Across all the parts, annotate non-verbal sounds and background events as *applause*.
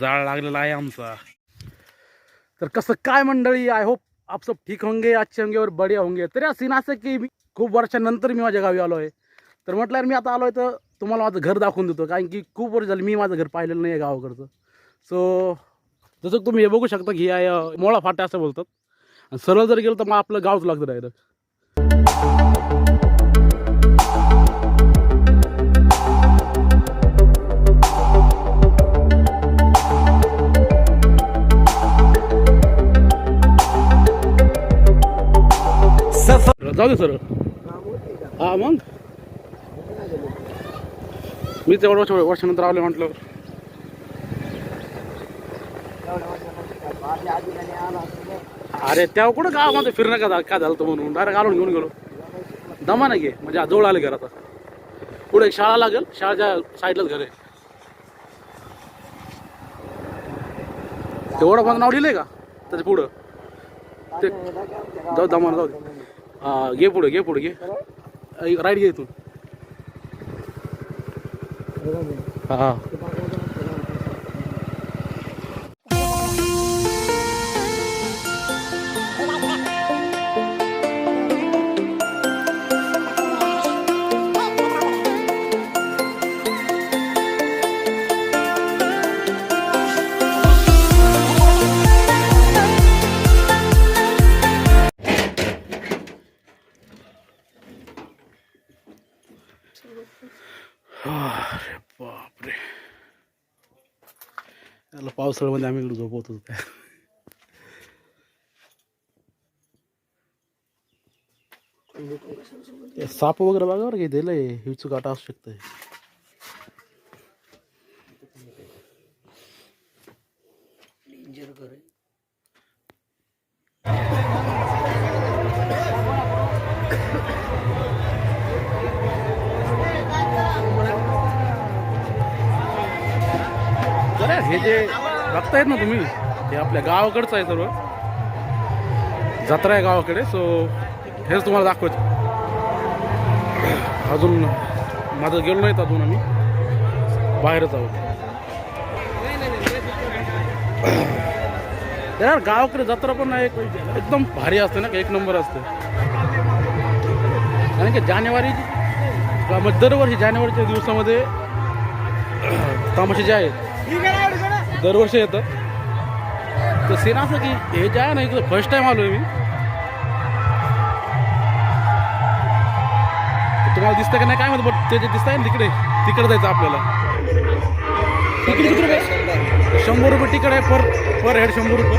जाळ लागलेला आहे आमचा. तर कसं काय मंडळी आय होप आप सब ठीक होंगे अच्छे होंगे और बढिया होंगे. तर या सीन असं की मी खूप वर्षानंतर मी माझ्या गावी आलो आहे तर म्हटल्यावर मी आता आलो आहे तर तुम्हाला माझं घर दाखवून देतो कारण की खूप वर्ष झालं मी माझं घर पाहिलेलं नाही आहे गावाकडचं. सो जसं तुम्ही हे बघू शकता की या मोळा फाट्या असं बोलतात. आणि सरळ जर गेलं तर मग आपलं गावच लागतं डायरेक्ट जाऊ दे सर. हा मग? मी तेवढं वर्ष वर्षानंतर आले म्हटलं अरे तेव्हा कुठं गावामध्ये फिरणं का काय झालं तर म्हणून? डायरेक्ट आलो घेऊन गेलो. दमा नाही घे म्हणजे जवळ आले घर आता. पुढे एक शाळा लागेल? शाळाच्या साईडलाच घर आहे. तेवढं माझं नाव लिहिलंय का? त्याच्या पुढं. ते जाऊ दमा जाऊ दे. हा घे पुढे घे पुढे घे. राईट घे इथून. हा. आपलं पावसाळ्यामध्ये आम्ही इकडे झोपवत होतो. साप वगैरे बघा बरं काही दिलंय हिचू काटा असू शकतंय. हे जे बघतायत ना तुम्ही हे आपल्या गावाकडचं आहे सर्व. जत्रा आहे गावाकडे सो हेच तुम्हाला दाखवायचं अजून माझं गेलो नाहीत अजून आम्ही. बाहेरच आहोत. यार गावाकडे जत्रा पण आहे एकदम भारी असते ना एक नंबर असते. कारण की जानेवारी म्हणजे दरवर्षी जानेवारीच्या दिवसामध्ये तमाशे जे आहेत दरवर्षी येतं. तर सीन असं की हे जे आहे ना इकडं फर्स्ट टाइम आलो आहे मी तुम्हाला दिसतं का नाही काय म्हणतो बट ते जे दिसत आहे ना तिकडे तिकडे जायचं आपल्याला. तिकीट किती रुपये शंभर रुपये तिकीट आहे पर पर हेड शंभर रुपये.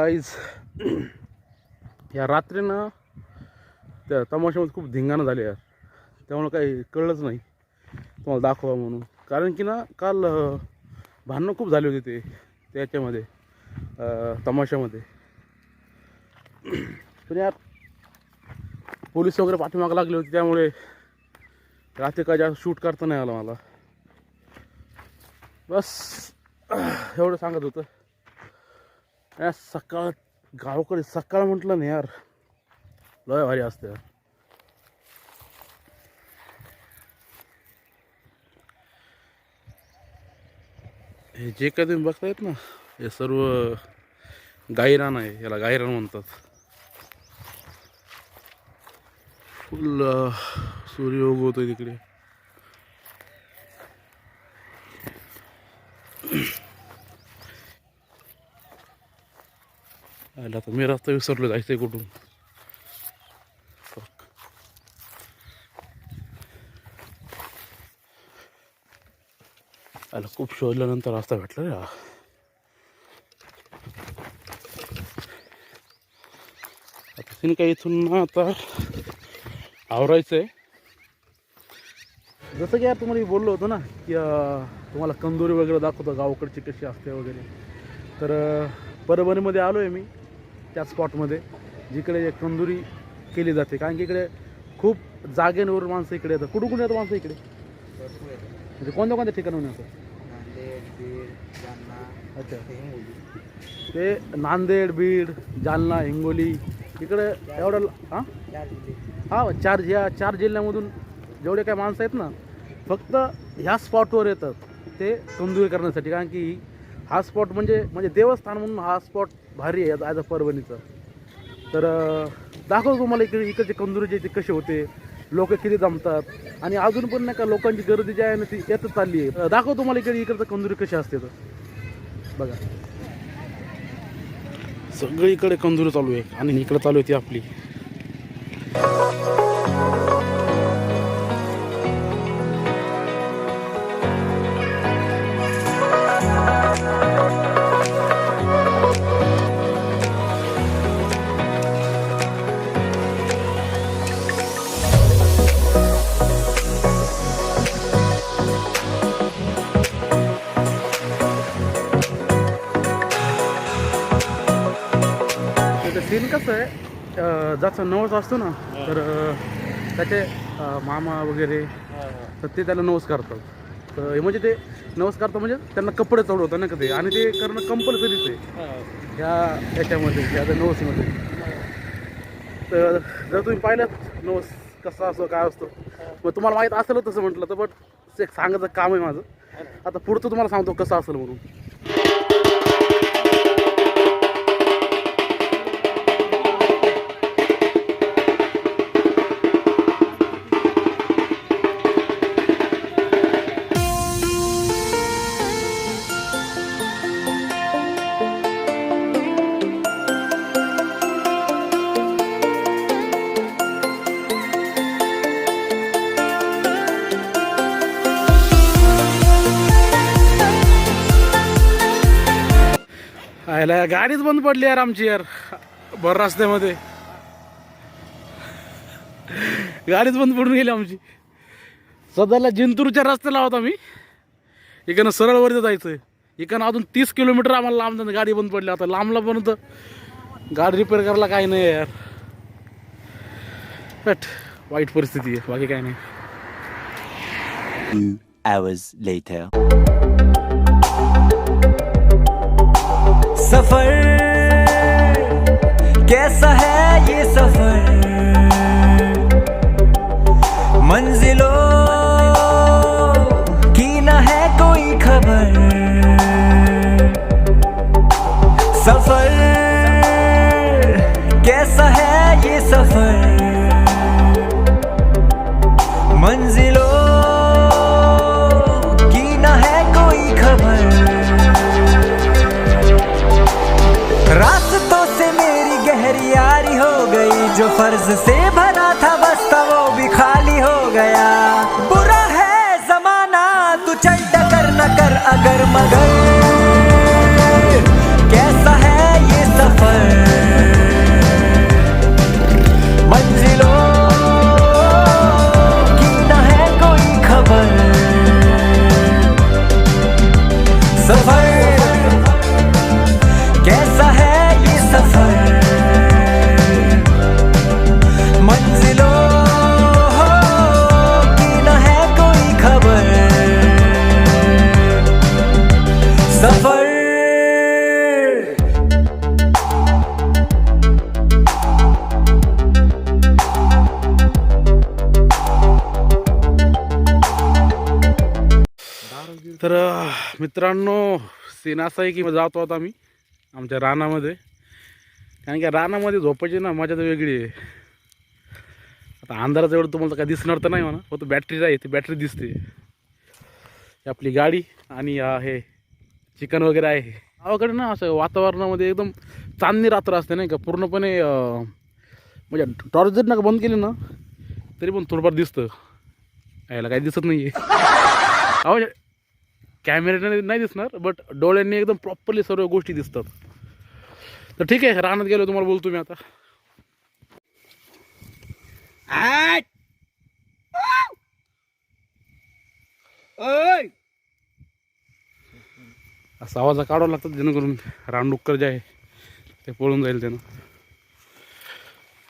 गाईज *clears throat* या रात्रीनं त्या तमाशामध्ये खूप धिंगाणं झाले यार. त्यामुळं काही कळलंच नाही. तुम्हाला दाखवा म्हणून. कारण की ना काल भांडणं खूप झाली होती ते त्याच्यामध्ये तमाशामध्ये. *clears throat* पण यार पोलीस वगैरे पाठीमागं लागले होते त्यामुळे रात्री काय जास्त शूट करता नाही आलं मला. बस एवढं सांगत होतं. या सकाळ गावकडे सकाळ म्हटलं ना यार. लय भारी असते यार. हे जे काय तुम्ही बघतायत ना हे सर्व गायरान आहे याला गायरान म्हणतात. फुल सूर्य उगवतोय तिकडे. आला तर मी रस्ता विसरलो जायचं कुठून? आला खूप शोधल्यानंतर रस्ता भेटला रे हा. आता तिने काही इथून ना आता आवरायचं आहे जसं की यार तुम्हाला मी बोललो होतो ना की तुम्हाला कंदोरी वगैरे दाखवतो गावाकडची कशी असते वगैरे. तर परभणीमध्ये आलो आहे मी. त्या स्पॉटमध्ये जिकडे कंदुरी केली जाते. कारण की इकडे खूप जागेंवर माणसं इकडे येतात. कुठून कुठून येतात माणसं इकडे? म्हणजे कोणत्या कोणत्या ठिकाणून येतात? नांदेड बीड जालना अच्छा. ते नांदेड बीड जालना हिंगोली इकडे एवढं हां? हा चार या चार जिल्ह्यामधून जेवढे काय माणसं आहेत ना फक्त ह्या स्पॉटवर येतात ते कंदुरी करण्यासाठी. कारण की हा स्पॉट म्हणजे म्हणजे देवस्थान म्हणून हा स्पॉट भारी आहे आज अ परभणीचं तर दाखव दाखवतो तुम्हाला इकडे इकडचे कंदुरी जे ते कसे होते लोक किती जमतात आणि अजून पण नाही का लोकांची गर्दी जी आहे ना ती येतच चालली आहे. दाखव दाखवतो तुम्हाला इकडे इकडचं कंदुरी कशी असते तर. बघा. सगळीकडे कंदुरी चालू आहे आणि इकडे चालू आहे ती आपली. अं, नवस असतो ना तर त्याचे मामा वगैरे तर ते त्याला नवस करतात. तर हे म्हणजे ते नवस करतात म्हणजे त्यांना कपडे चढवतात ना कधी आणि ते करणं कंपल्सरीच आहे. ह्या याच्यामध्ये ह्या नवसमध्ये. तर जर तुम्ही पाहिलं नवस कसा असतो काय असतो मग तुम्हाला माहीत असेल तसं म्हटलं तर बट एक सांगायचं काम आहे माझं. आता पुढचं तुम्हाला सांगतो कसं असेल म्हणून. गाडीच बंद पडली यार आमची यार. भर रस्त्यामध्ये. गाडीच बंद पडून गेली आमची. सध्याला जिंतूरच्या रस्त्याला आहोत आम्ही इकडनं सरळ वरती जायचं इकडनं अजून तीस किलोमीटर आम्हाला लांब जाणं गाडी बंद पडली. आता लांबला पर्यंत गाडी रिपेअर करायला काही नाही यार. बट वाईट परिस्थिती आहे बाकी काही नाही. सफर फ़र्ज़ से भरा था बस्ता वो भी खाली हो गया। बुरा है जमाना, तू चल टकर न कर अगर मगर। कैसा है ये सफ़र? मंजिलों की न है कोई खबर। सफ़र तर मित्रांनो सीन असा आहे की जातो आता आम्ही आमच्या रानामध्ये. कारण की रानामध्ये झोपायची ना मजा तर वेगळी आहे. आता अंधाराचं एवढं तुम्हाला काय दिसणार तर नाही म्हणा. फक्त बॅटरी आहे ती बॅटरी दिसते. आपली गाडी आणि हे चिकन वगैरे आहे. गावाकडे ना असं वातावरणामध्ये एकदम चांदणी रात्र असते नाही का? पूर्णपणे म्हणजे टॉर्च जर का बंद केली ना तरी पण थोडंफार दिसतं. यायला काही दिसत नाही आहे *laughs* कॅमेऱ्याने नाही दिसणार बट डोळ्यांनी एकदम प्रॉपरली सर्व गोष्टी दिसतात. तर ठीक आहे रानात गेलो तुम्हाला बोलतो मी आता. असा आवाज काढावा लागतात जेणेकरून रानडुक्कर जे आहे ते पळून जाईल त्यानं.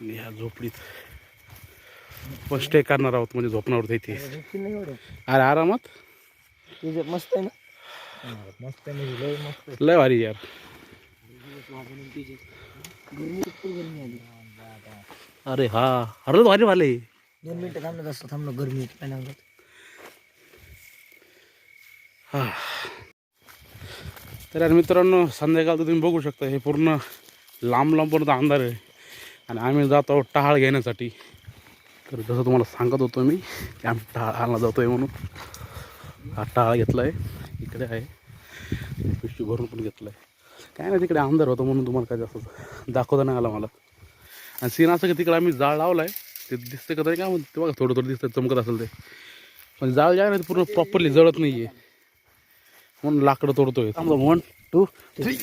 ह्या झोपडीत पण स्टे करणार आहोत म्हणजे झोपणार इथे. अरे आरामात? तुझं मस्त आहे ना? मस्त आहे म्हणजे लय मस्त. लय भारी यार. अरे हा अरे भारी भाले दोन मिनिटं थांबलं असतं थांबलं गरमी काय हा. तर यार मित्रांनो संध्याकाळचं तुम्ही बघू शकता हे पूर्ण लांब लांबपर्यंत अंधार आहे. आणि आम्ही जात आहोत टहाळ घेण्यासाठी. तर जसं तुम्हाला सांगत होतो मी की आम्ही टहाळला जातो आहे म्हणून. हा टहाळ घेतला आहे इकडे आहे. पिशवी भरून पण घेतला आहे काय नाही तिकडे अंधार होतं म्हणून तुम्हाला काय जास्त दाखवता नाही आला मला. आणि सीन असं की तिकडे आम्ही जाळ लावला आहे ते दिसतं का तरी काय म्हणते ते बघा थोडं थोडं दिसतं चमकत असेल ते. पण जाळ जे आहे ना ते पूर्ण प्रॉपरली जळत नाही आहे म्हणून लाकडं तोडतोय. वन टू थ्री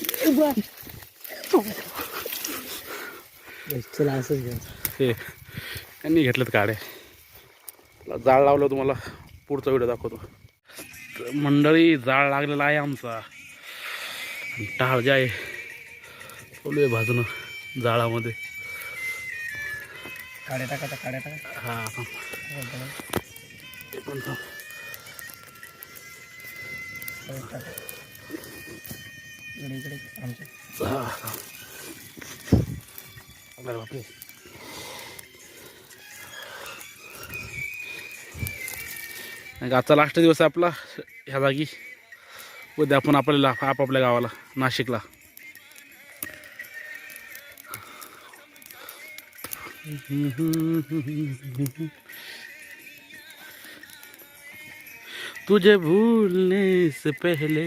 चला असंच घ्या हे त्यांनी घेतलेत काड्या. जाळ लावलं तुम्हाला. पुढचा व्हिडिओ दाखवतो. मंडळी जाळ लागलेला आहे आमचा टाळ जे आहे चालू आहे भाजणं जाळामध्ये काड्या टाका काड्या टाका हा हा. ते पण. इकडे इकडे आमच्या हा. अरे बापरे. आजचा लास्ट दिवस आपला ह्या जागी. उद्या आपण आपल्याला आपापल्या गावाला नाशिकला. तुझे भूलने से पहले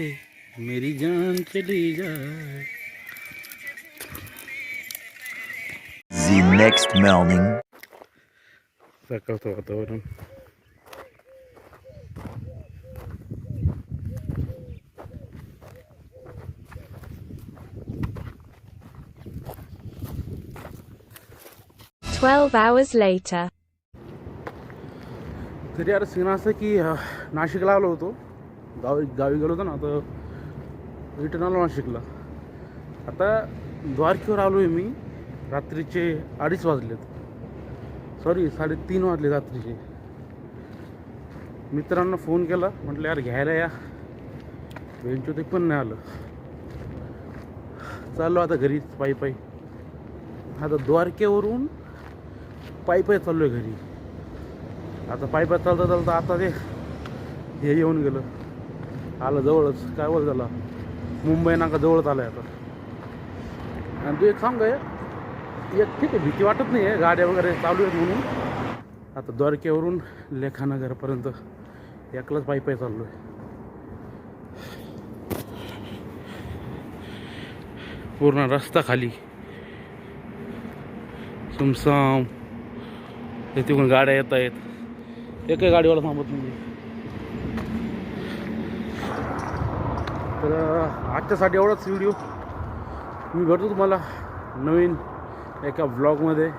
मेरी जान चली जाए The next morning. सकाळचं वातावरण. Twelve hours later. तरी यार सीन असं की नाशिकला आलो होतो. गावी गावी गेलो होतो ना तर रिटर्न आलो नाशिकला. आता द्वारकेवर आलो आहे मी रात्रीचे अडीच वाजलेत. सॉरी साडेतीन वाजले रात्रीचे. मित्रांना फोन केला म्हटलं यार घ्यायला या. बेंचो ते पण नाही आलं. चाललो आता घरीच पायी पायी. आता द्वारकेवरून पायी पायी चाललो आहे घरी. आता पायी चालता चालता आता ते हे येऊन गेलं. आलं जवळच. काय बोल झाला मुंबई नाका जवळच आलं आहे आता. आणि तू एक सांग एक ठीक आहे भीती वाटत नाही आहे गाड्या वगैरे चालू आहेत म्हणून. आता द्वारकेवरून लेखानगरपर्यंत एकलाच पायी पायी चाललो आहे पूर्ण रस्ता खाली. सुमसाम. हे तिकडून गाड्या येत आहेत. एकही गाडीवाला थांबत नाही. तर आजच्यासाठी एवढाच व्हिडिओ मी भेटतो तुम्हाला नवीन एका ब्लॉगमध्ये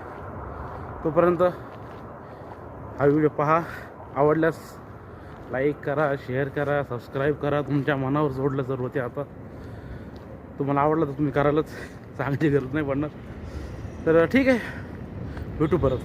तोपर्यंत हा व्हिडिओ पहा. आवडल्यास लाईक करा शेअर करा सबस्क्राईब करा. तुमच्या मनावर सोडलं जर होते आता. तुम्हाला आवडलं तर तुम्ही करायलाच चांगली गरज नाही पडणार. तर ठीक आहे. भेटू परत.